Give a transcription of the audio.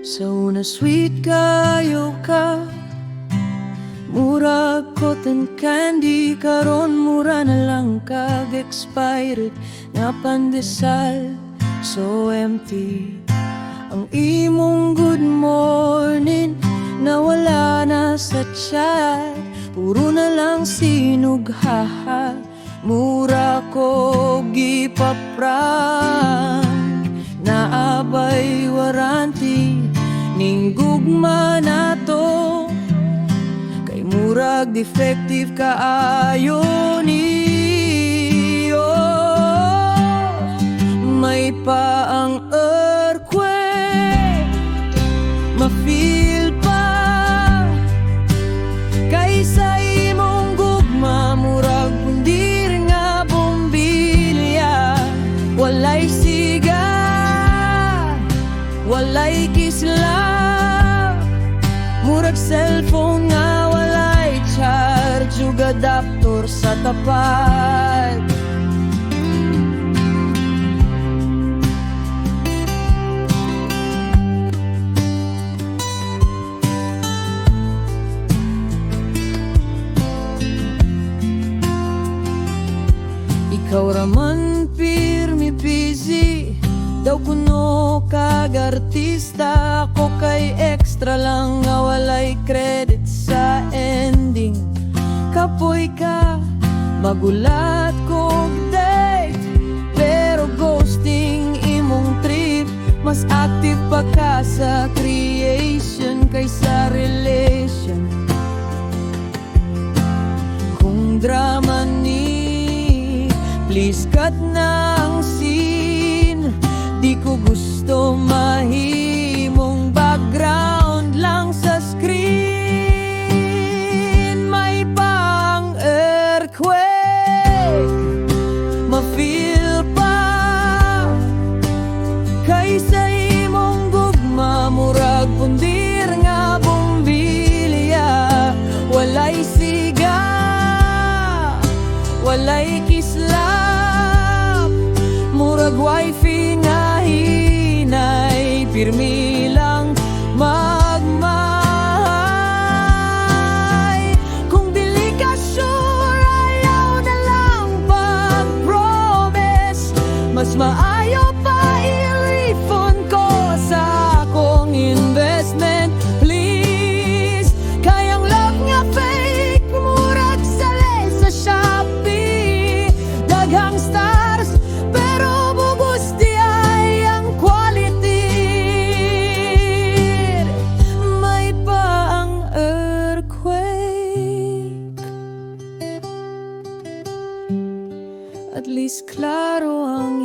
Sa una sweet kayo ka. Mura cotton candy Karon mura na lang kag expired Nga pandesal. So empty. Ang imong good morning Nawala na sa chat. Puro na lang sinug haha. Mura ko gipaprank. Naabay waranti Ning gugma na to. Kay murag defective kaayo ni oh, May pa ang earthquake. Ma-feel pa. Kaysa imong gugma Murag pundir nga bombilya. Walay siga Walay kisla adaptor sa tapat Ikaw raman pirmi busy. Daw kuno kag artista. Ako kay extra lang nga walay credit sa ending Kapoy ka, magulat kog date. Pero ghosting imong trip Mas active pa ka sa creation Kaysa relation. Kung drama ni Please cut na ang scene Di ko gusto mahimong Walay kislap Murag wifi nga hinay Pirmi Mas klaro ang